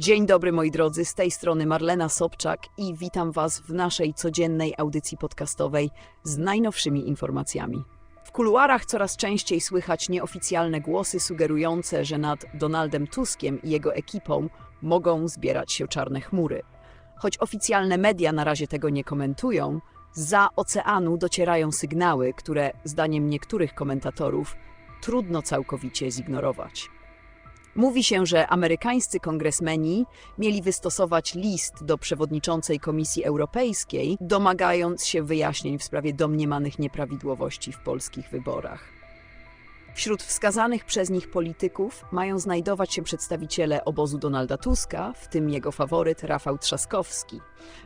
Dzień dobry moi drodzy, z tej strony Marlena Sobczak i witam Was w naszej codziennej audycji podcastowej z najnowszymi informacjami. W kuluarach coraz częściej słychać nieoficjalne głosy sugerujące, że nad Donaldem Tuskiem i jego ekipą mogą zbierać się czarne chmury. Choć oficjalne media na razie tego nie komentują, za oceanu docierają sygnały, które, zdaniem niektórych komentatorów, trudno całkowicie zignorować. Mówi się, że amerykańscy kongresmeni mieli wystosować list do przewodniczącej Komisji Europejskiej, domagając się wyjaśnień w sprawie domniemanych nieprawidłowości w polskich wyborach. Wśród wskazanych przez nich polityków mają znajdować się przedstawiciele obozu Donalda Tuska, w tym jego faworyt Rafał Trzaskowski.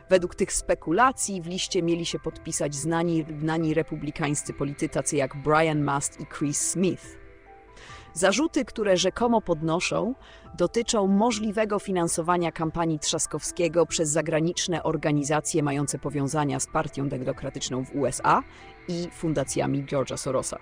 Według tych spekulacji w liście mieli się podpisać znani, znani republikańscy politycy tacy jak Brian Mast i Chris Smith. Zarzuty, które rzekomo podnoszą, dotyczą możliwego finansowania kampanii Trzaskowskiego przez zagraniczne organizacje mające powiązania z Partią Demokratyczną w USA i fundacjami George'a Sorosa.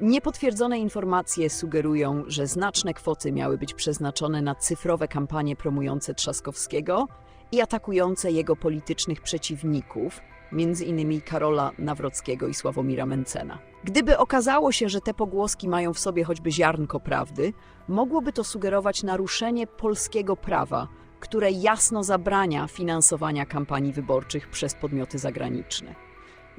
Niepotwierdzone informacje sugerują, że znaczne kwoty miały być przeznaczone na cyfrowe kampanie promujące Trzaskowskiego i atakujące jego politycznych przeciwników, m.in. Karola Nawrockiego i Sławomira Mencena. Gdyby okazało się, że te pogłoski mają w sobie choćby ziarnko prawdy, mogłoby to sugerować naruszenie polskiego prawa, które jasno zabrania finansowania kampanii wyborczych przez podmioty zagraniczne.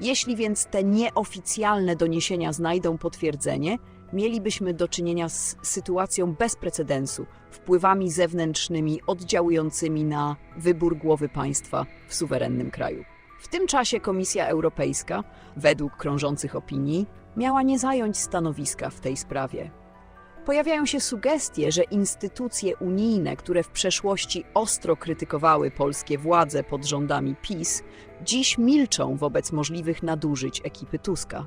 Jeśli więc te nieoficjalne doniesienia znajdą potwierdzenie, mielibyśmy do czynienia z sytuacją bez precedensu, wpływami zewnętrznymi oddziałującymi na wybór głowy państwa w suwerennym kraju. W tym czasie Komisja Europejska, według krążących opinii, miała nie zająć stanowiska w tej sprawie. Pojawiają się sugestie, że instytucje unijne, które w przeszłości ostro krytykowały polskie władze pod rządami PiS, dziś milczą wobec możliwych nadużyć ekipy Tuska.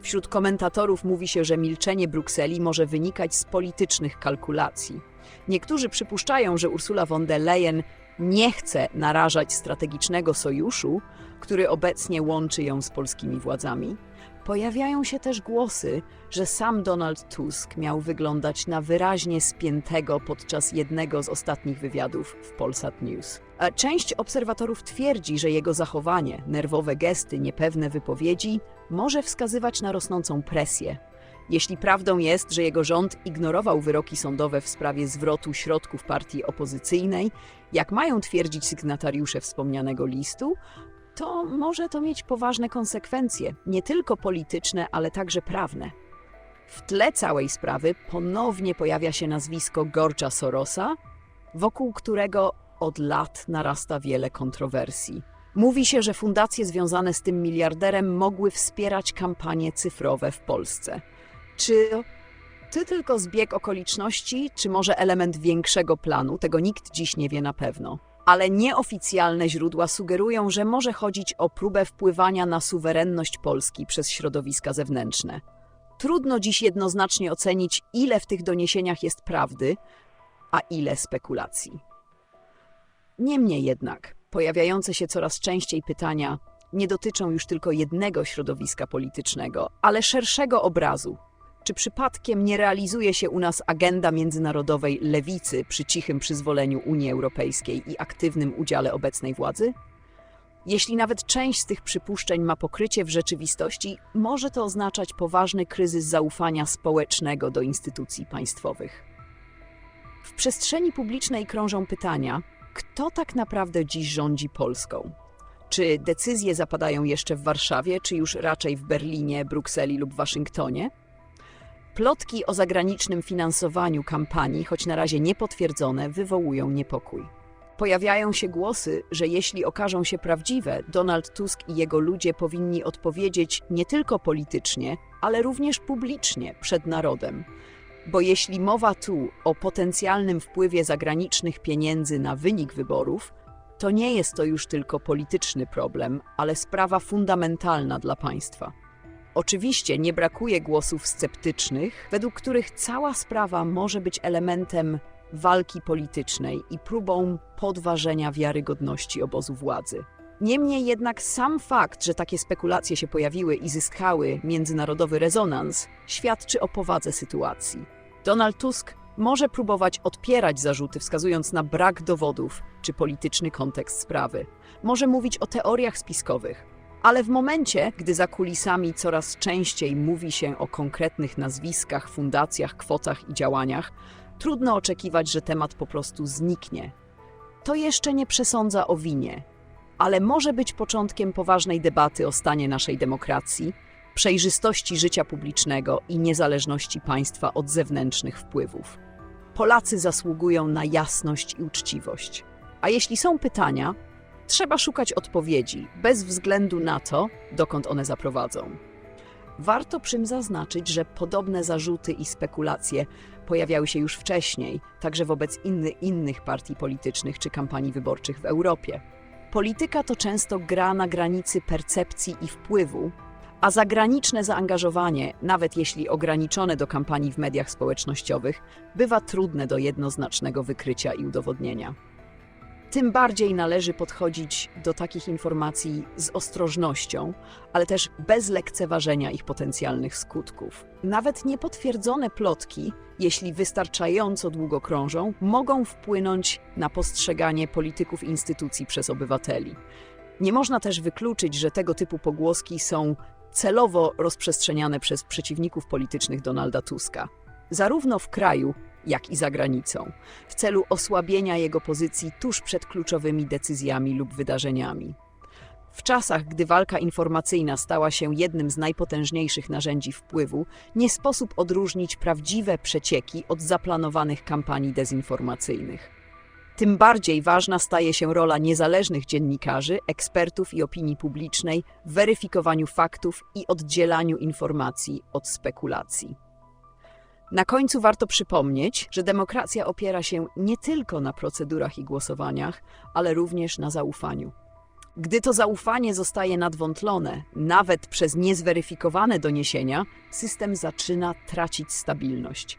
Wśród komentatorów mówi się, że milczenie Brukseli może wynikać z politycznych kalkulacji. Niektórzy przypuszczają, że Ursula von der Leyen nie chce narażać strategicznego sojuszu, który obecnie łączy ją z polskimi władzami. Pojawiają się też głosy, że sam Donald Tusk miał wyglądać na wyraźnie spiętego podczas jednego z ostatnich wywiadów w Polsat News. A część obserwatorów twierdzi, że jego zachowanie, nerwowe gesty, niepewne wypowiedzi może wskazywać na rosnącą presję. Jeśli prawdą jest, że jego rząd ignorował wyroki sądowe w sprawie zwrotu środków partii opozycyjnej, jak mają twierdzić sygnatariusze wspomnianego listu, to może to mieć poważne konsekwencje, nie tylko polityczne, ale także prawne. W tle całej sprawy ponownie pojawia się nazwisko George'a Sorosa, wokół którego od lat narasta wiele kontrowersji. Mówi się, że fundacje związane z tym miliarderem mogły wspierać kampanie cyfrowe w Polsce. Czy to tylko zbieg okoliczności, czy może element większego planu? Tego nikt dziś nie wie na pewno ale nieoficjalne źródła sugerują, że może chodzić o próbę wpływania na suwerenność Polski przez środowiska zewnętrzne. Trudno dziś jednoznacznie ocenić, ile w tych doniesieniach jest prawdy, a ile spekulacji. Niemniej jednak, pojawiające się coraz częściej pytania nie dotyczą już tylko jednego środowiska politycznego, ale szerszego obrazu, czy przypadkiem nie realizuje się u nas agenda międzynarodowej lewicy przy cichym przyzwoleniu Unii Europejskiej i aktywnym udziale obecnej władzy? Jeśli nawet część z tych przypuszczeń ma pokrycie w rzeczywistości, może to oznaczać poważny kryzys zaufania społecznego do instytucji państwowych. W przestrzeni publicznej krążą pytania, kto tak naprawdę dziś rządzi Polską? Czy decyzje zapadają jeszcze w Warszawie, czy już raczej w Berlinie, Brukseli lub Waszyngtonie? Plotki o zagranicznym finansowaniu kampanii, choć na razie niepotwierdzone, wywołują niepokój. Pojawiają się głosy, że jeśli okażą się prawdziwe, Donald Tusk i jego ludzie powinni odpowiedzieć nie tylko politycznie, ale również publicznie przed narodem. Bo jeśli mowa tu o potencjalnym wpływie zagranicznych pieniędzy na wynik wyborów, to nie jest to już tylko polityczny problem, ale sprawa fundamentalna dla państwa. Oczywiście nie brakuje głosów sceptycznych, według których cała sprawa może być elementem walki politycznej i próbą podważenia wiarygodności obozu władzy. Niemniej jednak sam fakt, że takie spekulacje się pojawiły i zyskały międzynarodowy rezonans, świadczy o powadze sytuacji. Donald Tusk może próbować odpierać zarzuty, wskazując na brak dowodów czy polityczny kontekst sprawy. Może mówić o teoriach spiskowych. Ale w momencie, gdy za kulisami coraz częściej mówi się o konkretnych nazwiskach, fundacjach, kwotach i działaniach, trudno oczekiwać, że temat po prostu zniknie. To jeszcze nie przesądza o winie, ale może być początkiem poważnej debaty o stanie naszej demokracji, przejrzystości życia publicznego i niezależności państwa od zewnętrznych wpływów. Polacy zasługują na jasność i uczciwość. A jeśli są pytania, trzeba szukać odpowiedzi, bez względu na to, dokąd one zaprowadzą. Warto przym zaznaczyć, że podobne zarzuty i spekulacje pojawiały się już wcześniej, także wobec inny, innych partii politycznych czy kampanii wyborczych w Europie. Polityka to często gra na granicy percepcji i wpływu, a zagraniczne zaangażowanie, nawet jeśli ograniczone do kampanii w mediach społecznościowych, bywa trudne do jednoznacznego wykrycia i udowodnienia. Tym bardziej należy podchodzić do takich informacji z ostrożnością, ale też bez lekceważenia ich potencjalnych skutków. Nawet niepotwierdzone plotki, jeśli wystarczająco długo krążą, mogą wpłynąć na postrzeganie polityków instytucji przez obywateli. Nie można też wykluczyć, że tego typu pogłoski są celowo rozprzestrzeniane przez przeciwników politycznych Donalda Tuska, zarówno w kraju, jak i za granicą, w celu osłabienia jego pozycji tuż przed kluczowymi decyzjami lub wydarzeniami. W czasach, gdy walka informacyjna stała się jednym z najpotężniejszych narzędzi wpływu, nie sposób odróżnić prawdziwe przecieki od zaplanowanych kampanii dezinformacyjnych. Tym bardziej ważna staje się rola niezależnych dziennikarzy, ekspertów i opinii publicznej w weryfikowaniu faktów i oddzielaniu informacji od spekulacji. Na końcu warto przypomnieć, że demokracja opiera się nie tylko na procedurach i głosowaniach, ale również na zaufaniu. Gdy to zaufanie zostaje nadwątlone, nawet przez niezweryfikowane doniesienia, system zaczyna tracić stabilność.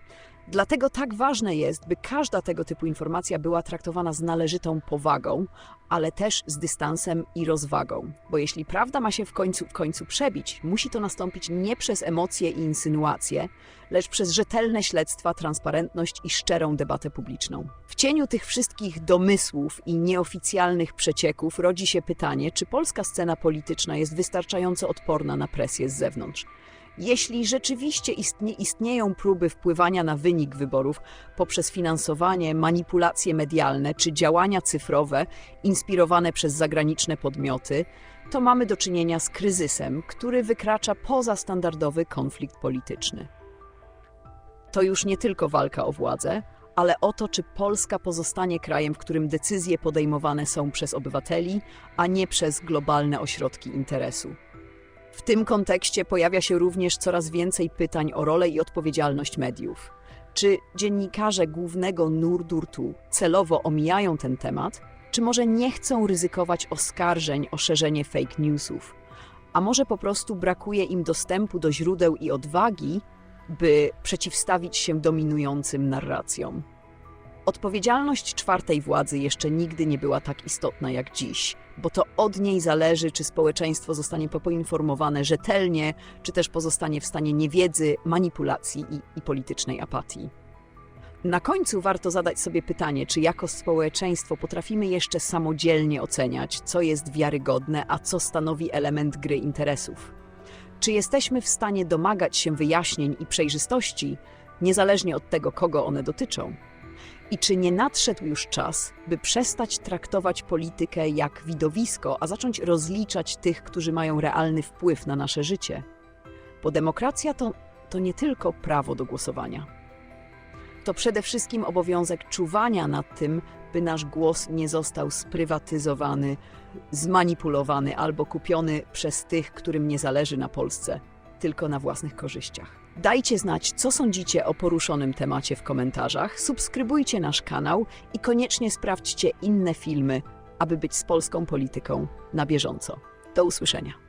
Dlatego tak ważne jest, by każda tego typu informacja była traktowana z należytą powagą, ale też z dystansem i rozwagą. Bo jeśli prawda ma się w końcu, w końcu przebić, musi to nastąpić nie przez emocje i insynuacje, lecz przez rzetelne śledztwa, transparentność i szczerą debatę publiczną. W cieniu tych wszystkich domysłów i nieoficjalnych przecieków rodzi się pytanie, czy polska scena polityczna jest wystarczająco odporna na presję z zewnątrz. Jeśli rzeczywiście istnie, istnieją próby wpływania na wynik wyborów poprzez finansowanie, manipulacje medialne czy działania cyfrowe inspirowane przez zagraniczne podmioty, to mamy do czynienia z kryzysem, który wykracza poza standardowy konflikt polityczny. To już nie tylko walka o władzę, ale o to, czy Polska pozostanie krajem, w którym decyzje podejmowane są przez obywateli, a nie przez globalne ośrodki interesu. W tym kontekście pojawia się również coraz więcej pytań o rolę i odpowiedzialność mediów. Czy dziennikarze głównego nurdurtu celowo omijają ten temat, czy może nie chcą ryzykować oskarżeń o szerzenie fake newsów? A może po prostu brakuje im dostępu do źródeł i odwagi, by przeciwstawić się dominującym narracjom? Odpowiedzialność czwartej władzy jeszcze nigdy nie była tak istotna jak dziś, bo to od niej zależy, czy społeczeństwo zostanie poinformowane rzetelnie, czy też pozostanie w stanie niewiedzy, manipulacji i, i politycznej apatii. Na końcu warto zadać sobie pytanie, czy jako społeczeństwo potrafimy jeszcze samodzielnie oceniać, co jest wiarygodne, a co stanowi element gry interesów. Czy jesteśmy w stanie domagać się wyjaśnień i przejrzystości, niezależnie od tego, kogo one dotyczą? I czy nie nadszedł już czas, by przestać traktować politykę jak widowisko, a zacząć rozliczać tych, którzy mają realny wpływ na nasze życie? Bo demokracja to, to nie tylko prawo do głosowania. To przede wszystkim obowiązek czuwania nad tym, by nasz głos nie został sprywatyzowany, zmanipulowany albo kupiony przez tych, którym nie zależy na Polsce, tylko na własnych korzyściach. Dajcie znać, co sądzicie o poruszonym temacie w komentarzach, subskrybujcie nasz kanał i koniecznie sprawdźcie inne filmy, aby być z polską polityką na bieżąco. Do usłyszenia.